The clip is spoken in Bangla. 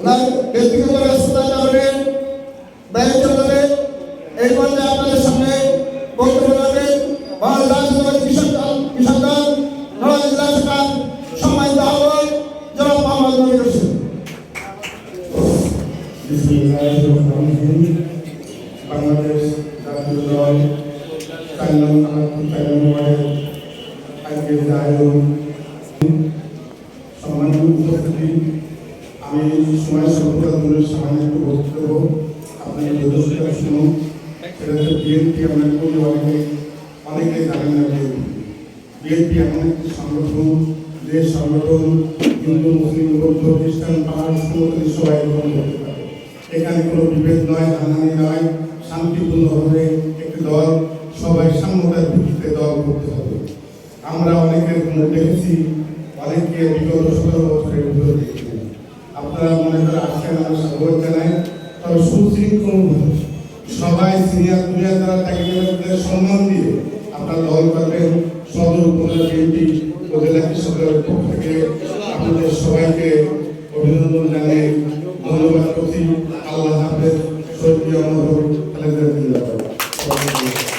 ওনার ব্যক্তিগত ব্যস্ততার কারণে ব্যয় চলাবে এই পর্যায়ে আপনাদের সামনে বক্তব্য রাখবেন বাংলাদেশ কৃষক দল কৃষক জেলা শাখার সম্মানিত আহ্বায়ক জনাব মোহাম্মদ নবীর হোসেন বাংলাদেশ জাতীয় দল চার নং কামারপুর চার নং ওয়ার্ডের আজকের যে আয়োজন উপস্থিতি আমি সময় স্বল্পতা দূরের সামান্য একটু বক্তব্য আপনাদের যথেষ্ট শুনুন। সংগঠন, দেশ সংগঠন, হিন্দু, মুসলিম খ্রিস্টান পাহাড় সবাই এখানে কোনো বিভেদ নয় হানানি নয়, শান্তিপূর্ণভাবে একটি দল, সবাই সাম্যতার ভিত্তিতে করতে হবে। আমরা অনেকের দেখেছি অনেককে বিগত সতেরো বছরের ভিতরে আপনারা মনে করে আসছেন আমরা স্বাগত জানাই তবে সুশৃঙ্খল সবাই সিনিয়র যারা চাকরি তাদের সম্মান দিয়ে আপনারা দল করবেন, সদর উপজেলা বিএনপি উপজেলা কৃষকের পক্ষ থেকে আপনাদের সবাইকে অভিনন্দন জানিয়ে ধন্যবাদ করছি আল্লাহ হাফেজ, সৈয়দ খালেদা জিন্দাবাদ